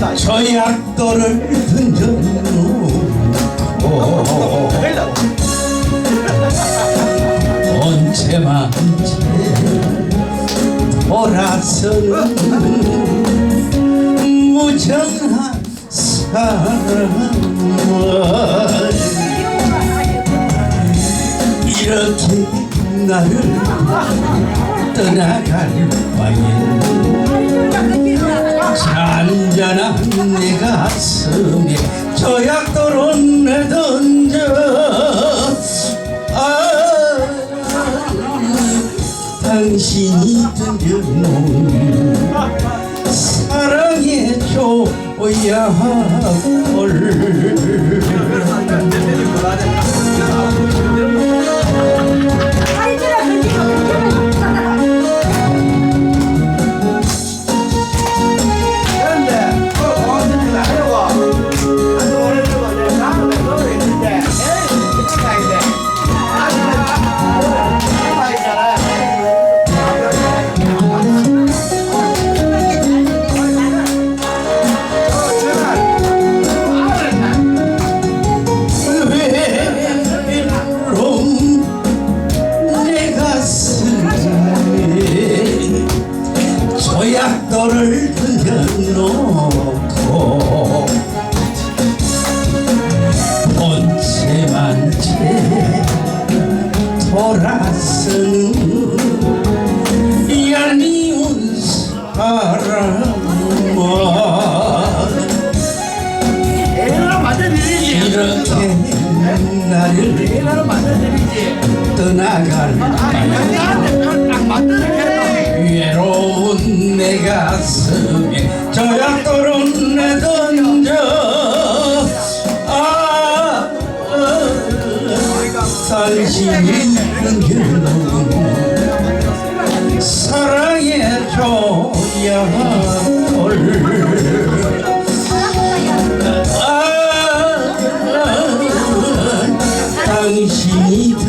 저 약도를 던져놓고 언제만 돌아서는 무정한 사랑을 이렇게 나를 떠나갈 바에 저 약도로 내던져. 아, 당신이 던져놓은 사랑의 조약을 던져놓고 본체만 채 돌아서는 얄미운 애를 만든 일이지 이렇게 나를 애를 만든 일이지. 떠나갈 나 당신이 남겨놓은 사랑의 조약을 아, 당신이